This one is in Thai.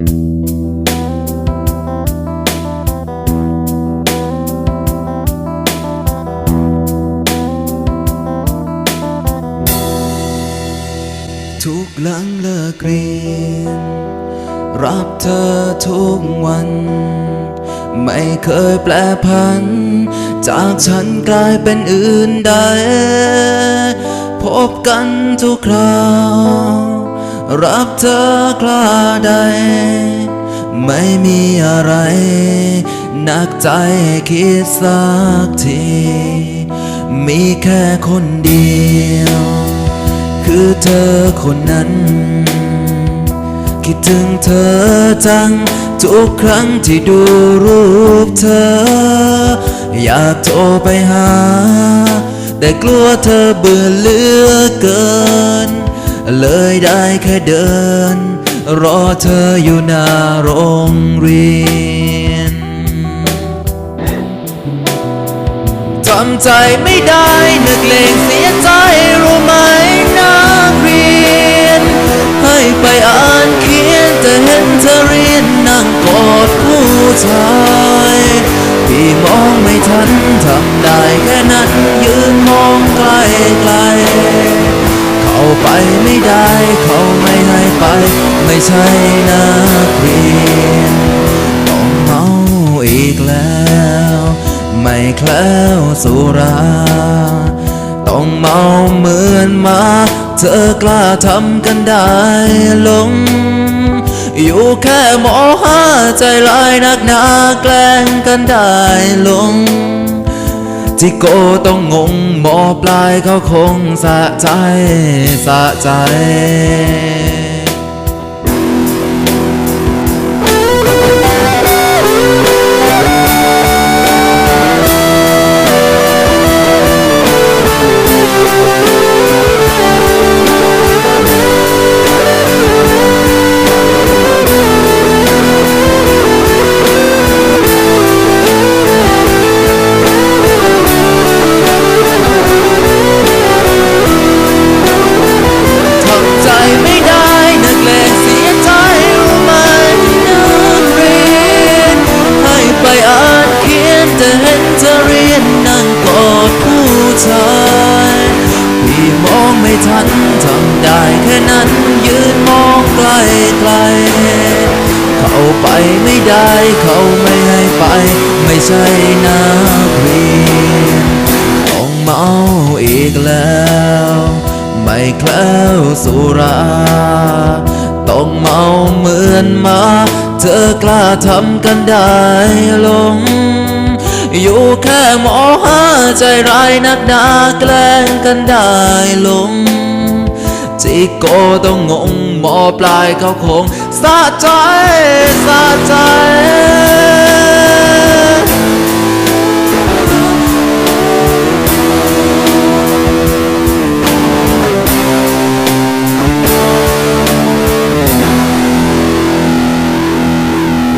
ทุกหลังเลิกเรียน รับเธอทุกวัน ไม่เคยแปลพัน จากฉันกลายเป็นอื่นใด พบกันทุกคราว รับเธอคราใด ไม่มีอะไรหนักใจคิดสักที มีแค่คนเดียว คือเธอคนนั้น คิดถึงเธอจัง ทุกครั้งที่ดูรูปเธอ อยากโทรไปหา แต่กลัวเธอเบื่อเหลือเกิน เลยได้แค่เดิน รอเธออยู่หน้าโรงเรียนทำใจไม่ได้นึกเลงเสียใจรู้ไหมนักเรียน ให้ไปอ่านเขียนแต่เห็นเธอเรียนนั่งกอดผู้ชาย พี่มองไม่ทันทำได้แค่ ไม่ได้เขาไม่ให้ไป ไม่ใช่นักเรียนต้องเมาอีกแล้ว ไม่แคล้วสุรา ต้องเมาเหมือนมา เธอกล้าทำกันได้ลง อยู่แค่หมอห้าใจร้ายนักหนาแกล้งกันได้ลง ที่โกต้องงงหมอปลายเขาคงสะใจสะใจ พี่มองไม่ทันทำได้แค่นั้นยืนมองไกลไกลเข้าไปไม่ได้เขาไม่ให้ไป ไม่ใช่นักเรียนต้องเมาอีกแล้ว ไม่แคล้วสุราต้องเมาเหมือนมา เธอกล้าทำกันได้ลง อยู่แค่หมอห้าใจร้ายนักหนาแกล้งกันได้ลงจิโกต้องงงหมอปลายเขาคงสะใจสะใจ